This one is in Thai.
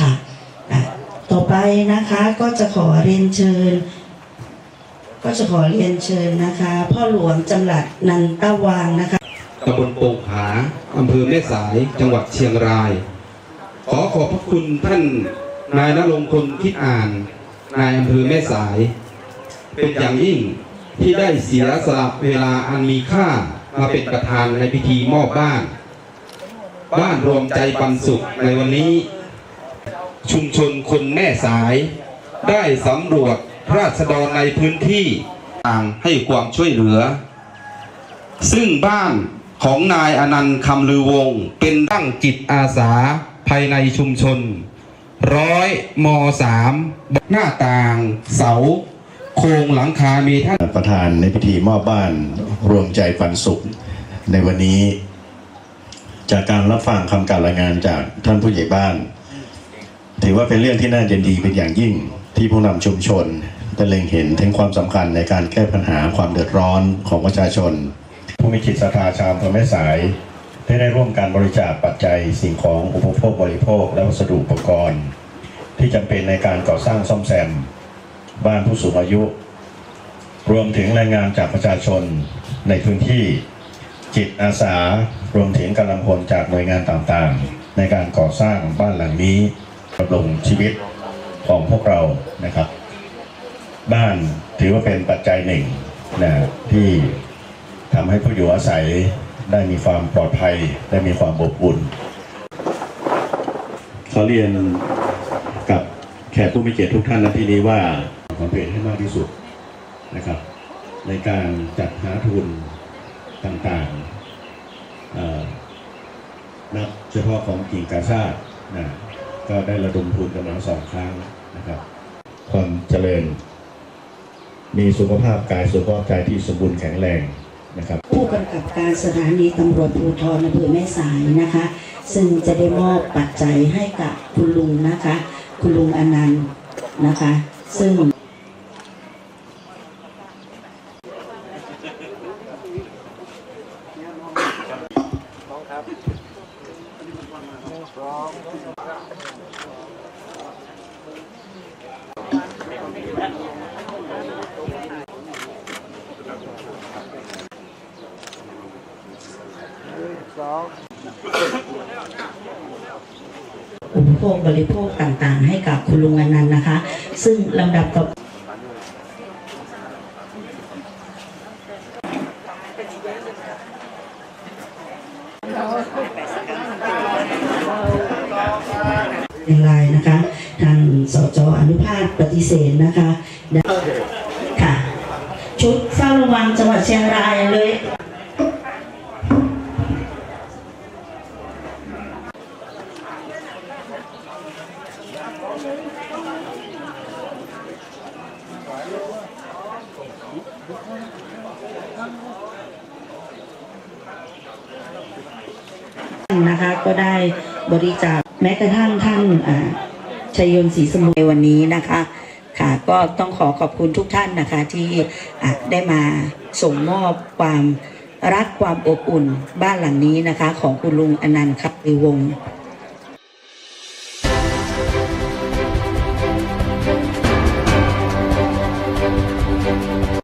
ค่ะ ต่อไปนะคะก็จะขอเรียนเชิญ ก็จะขอเรียนเชิญนะคะ พ่อหลวงจำหลัดนันตะวางนะคะตำบลโป่งผาอำเภอแม่สายจังหวัดเชียงราย ขอขอบพระคุณท่านนายณรงค์คนคิดอ่าน นายอำเภอแม่สาย เป็นอย่างยิ่ง ที่ได้เสียสละเวลาอันมีค่ามาเป็นประธานในพิธีมอบบ้าน บ้านรวมใจปันสุขในวันนี้ ชุมชนคนแม่สาย ได้สำรวจราษฎรในพื้นที่ต่างให้ความช่วยเหลือ ซึ่งบ้านของนายอนันต์คำลือวงศ์เป็นตั้งจิตอาสาภายในชุมชนร้อยมสามหน้าต่างเสา โครงหลังคามีท่านประธานในพิธีมอบบ้านรวมใจปันสุข ในวันนี้ จากการรับฟังคำกล่าวรายงานจากท่านผู้ใหญ่บ้าน ถือว่าเป็นเรื่องที่น่ายินดีเป็นอย่างยิ่งที่ผู้นำชุมชนได้เล็งเห็นถึงความสำคัญในการแก้ปัญหาความเดือดร้อนของประชาชน ผู้มีจิตศรัทธาชาวอำเภอแม่สายได้ได้ร่วมการบริจาคปัจจัยสิ่งของอุปโภคบริโภคและวัสดุอุปกรณ์ ที่จำเป็นในการก่อสร้างซ่อมแซม บ้านผู้สูงอายุ รวมถึงแรงงานจากประชาชนในพื้นที่จิตอาสารวมถึงกำลังพลจากหน่วยงานต่างๆ ในการก่อสร้างบ้านหลังนี้ดำรงชีวิตของพวกเรานะครับ บ้านถือว่าเป็นปัจจัยหนึ่งนะที่ทำให้ผู้อยู่อาศัยได้มีความปลอดภัยได้มีความอบอุ่นขอเรียนกับแขกผู้มีเกียรติทุกท่านณที่นี้ว่า ความเป็นให้มากที่สุดนะครับ ในการจัดหาทุนต่างๆนับเฉพาะของกิ่งกาชาตินะก็ได้ระดมทุนกันมาสองครั้งนะครับ ความเจริญ มีสุขภาพกายสุขภาพใจที่สมบูรณ์แข็งแรงนะครับ ผู้กำกับการสถานีตำรวจภูธรอำเภอแม่สายนะคะ ซึ่งจะได้มอบปัจจัยให้กับคุณลุงนะคะ คุณลุงอนันต์นะคะ ซึ่ง อุปโภคบริโภคต่างๆ ให้กับคุณลุงอนันต์นะคะ ซึ่งลำดับต่อ ในไลน์นะคะ ทางสจอนุภาพปฏิเสธนะคะค่ะ ชุดเฝ้าระวังจังหวัดเชียงรายเลยนะคะก็ได้บริจาค แม้กระทั่งท่านชัยยนต์ศรีสมุทรวันนี้นะคะค่ะก็ต้องขอขอบคุณทุกท่านนะคะที่ได้มาส่งมอบความรักความอบอุ่นบ้านหลังนี้นะคะ ของคุณลุงอนันต์คับวงศ์